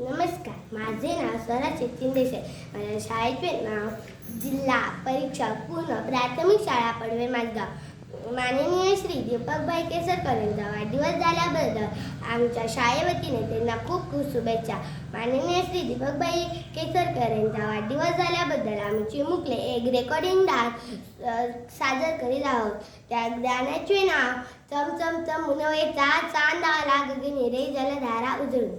नमस्कार माझे नाव स्वराज चेतीन देसाई. माझ्या शाळेचे नाव जिल्हा परीक्षा पूर्ण प्राथमिक शाळा पडवे माझगाव माननीय श्री दीपकभाई केसरकर यांचा वाढदिवस झाल्याबद्दल आमच्या शाळेवतीने त्यांना खूप खूप शुभेच्छा. माननीय श्री दीपकभाई केसरकर यांचा वाढदिवस झाल्याबद्दल आम्ही चिमुकले एक रेकॉर्डिंग डान्स सादर करीत आहोत. त्या गाण्याचे नाव चम चम चम मुनवेचा चांद आला गगनी रे जलधारा उजळून.